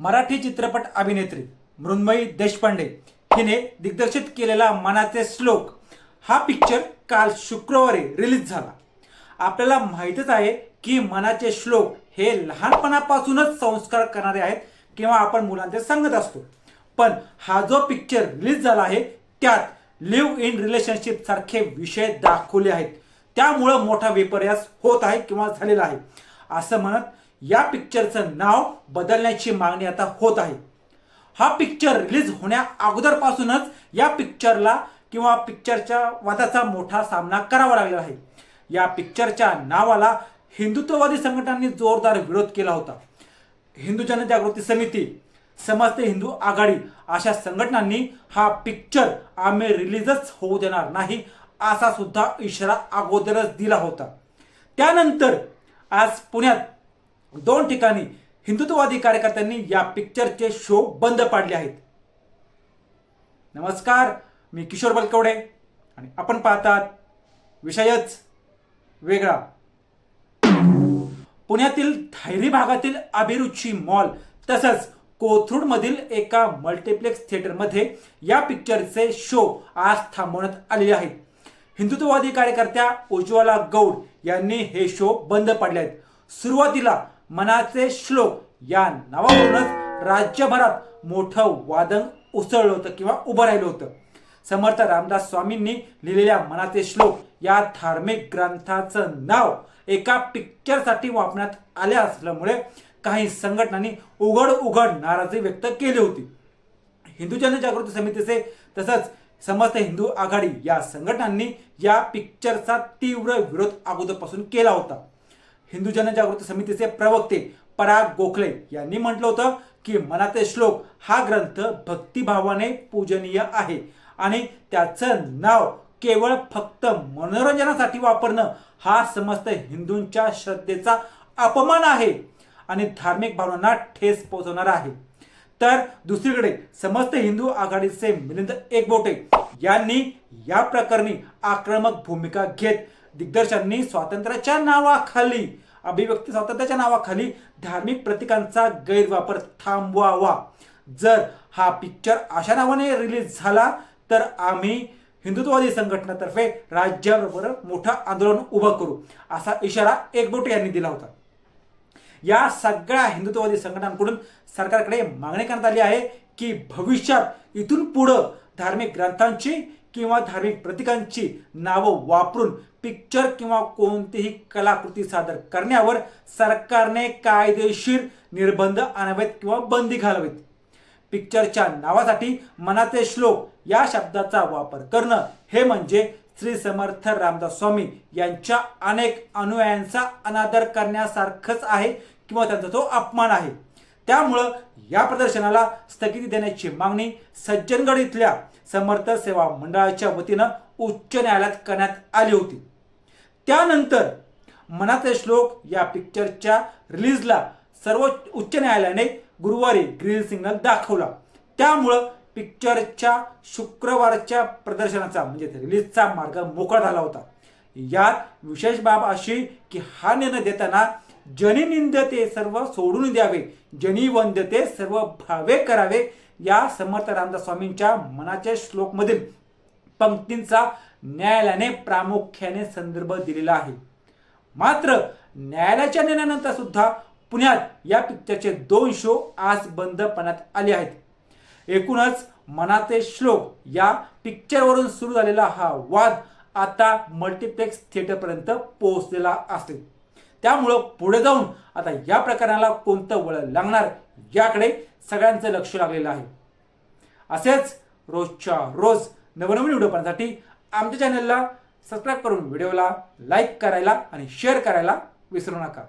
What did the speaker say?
मराठी चित्रपट अभिनेत्री मृण्मयी देशपांडे हिने दिग्दर्शित केलेला मनाचे श्लोक हा पिक्चर काल शुक्रवारी रिलीज झाला. आपल्याला माहीतच आहे की मनाचे श्लोक हे लहानपणापासूनच संस्कार करणारे आहेत किंवा आपण मुलांचे सांगत असतो. पण हा जो पिक्चर रिलीज झाला आहे त्यात लिव्ह इन रिलेशनशिप सारखे विषय दाखवले आहेत. त्यामुळं मोठा विपर्यास होत आहे किंवा झालेला आहे. असं म्हणत या पिक्चरचं नाव बदलण्याची मागणी आता होत आहे. हा पिक्चर रिलीज होण्या अगोदरपासूनच या पिक्चरला किंवा पिक्चरच्या वादाचा मोठा सामना करावा लागलेला आहे. या पिक्चरच्या नावाला हिंदुत्ववादी संघटनांनी जोरदार विरोध केला होता. हिंदू जनजागृती समिती समस्त हिंदू आघाडी अशा संघटनांनी हा पिक्चर आम्ही रिलीजच होऊ देणार नाही असा सुद्धा इशारा अगोदरच दिला होता. त्यानंतर आज पुण्यात दोन ठिकाणी हिंदुत्ववादी कार्यकर्त्यांनी या पिक्चरचे शो बंद पाडले आहेत. नमस्कार मी किशोर बलकवडे आणि आपण पाहतात विषयच वेगळा. पुण्यातील धायरी भागातील अभिरुची मॉल तसंच कोथरूडमधील एका मल्टिप्लेक्स थिएटरमध्ये या पिक्चरचे शो आज थांबवण्यात आलेले आहेत. हिंदुत्ववादी कार्यकर्त्या उज्ज्वला गौड यांनी हे शो बंद पाडले आहेत. सुरुवातीला मनाचे श्लोक. या नावावरूनच राज्यभरात मोठं वादन उसळलं होतं किंवा उभं राहिलं होतं. समर्थ रामदास स्वामींनी लिहिलेल्या मनाचे श्लोक या धार्मिक ग्रंथाचं नाव एका पिक्चरसाठी वापरण्यात आले असल्यामुळे काही संघटनांनी उघड उघड नाराजी व्यक्त केली होती. हिंदू जनजागृती समितीचे तसंच समस्त हिंदू आघाडी या संघटनांनी या पिक्चरचा तीव्र विरोध अगोदरपासून केला होता. हिंदू जनजागृती समितीचे प्रवक्ते पराग गोखले यांनी म्हटलं होतं की मनाचे श्लोक हा ग्रंथ भक्तिभावाने पूजनीय आहे. आणि त्याचं नाव केवळ फक्त मनोरंजनासाठी वापरणं हा समस्त हिंदूंच्या श्रद्धेचा अपमान आहे आणि धार्मिक भावनांना ठेस पोहोचवणार आहे. तर दुसरीकडे समस्त हिंदू आघाडीचे मिलिंद एकबोटे यांनी या प्रकरणी आक्रमक भूमिका घेत दिग्दर्शकांनी स्वातंत्र्याच्या नावाखाली अभिव्यक्ती स्वातंत्र्याच्या नावाखाली धार्मिक प्रतीकांचा गैरवापर थांबवावा. जर हा पिक्चर अशा नावाने रिलीज झाला तर आम्ही हिंदुत्ववादी संघटनेतर्फे राज्याबरोबर मोठं आंदोलन उभं करू असा इशारा एकबोटे यांनी दिला होता. या सगळ्या हिंदुत्ववादी संघटनांकडून सरकारकडे मागणी करण्यात आली आहे की भविष्यात इथून पुढं धार्मिक ग्रंथांची किंवा धार्मिक प्रतीकांची नावं वापरून पिक्चर किंवा कोणतीही कलाकृती सादर करण्यावर सरकारने कायदेशीर निर्बंध आणावेत किंवा बंदी घालावीत. पिक्चरच्या नावासाठी मनाचे श्लोक या शब्दाचा वापर करणं हे म्हणजे श्री समर्थ रामदास स्वामी यांच्या अनेक अनुयायांचा अनादर करण्यासारखंच आहे किंवा त्यांचा तो अपमान आहे. त्यामुळं या प्रदर्शनाला स्थगिती देण्याची मागणी सज्जनगड इथल्या समर्थ सेवा मंडळाच्या वतीनं उच्च न्यायालयात करण्यात आली होती. त्यानंतर मनाचे श्लोक या पिक्चरच्या रिलीजला सर्व उच्च न्यायालयाने गुरुवारी ग्रीन सिग्नल दाखवला. त्यामुळं पिक्चरच्या शुक्रवारच्या प्रदर्शनाचा म्हणजे रिलीजचा मार्ग मोकळा झाला होता. यात विशेष बाब अशी की हा निर्णय देताना जनी निंदते सर्व सोडून द्यावे जनी वंदते सर्व भावे करावे या समर्थ रामदास स्वामींच्या मनाच्या श्लोकमधील पंक्तींचा न्यायालयाने प्रामुख्याने संदर्भ दिलेला आहे. मात्र न्यायालयाच्या निर्णयानंतर सुद्धा पुण्यात या पिक्चरचे दोन शो आज बंद करण्यात आले आहेत. एकूणच मनाचे श्लोक या पिक्चरवरून सुरू झालेला हा वाद आता मल्टिप्लेक्स थिएटरपर्यंत पोहोचलेला असेल. त्यामुळं पुढे जाऊन आता या प्रकरणाला कोणतं वळण लागणार याकडे सगळ्यांचं लक्ष लागलेलं आहे. असेच रोजच्या रोज नवनवीन व्हिडिओ पाहण्यासाठी आमच्या चॅनलला सबस्क्राईब करून व्हिडिओला लाईक करायला आणि शेअर करायला विसरू नका.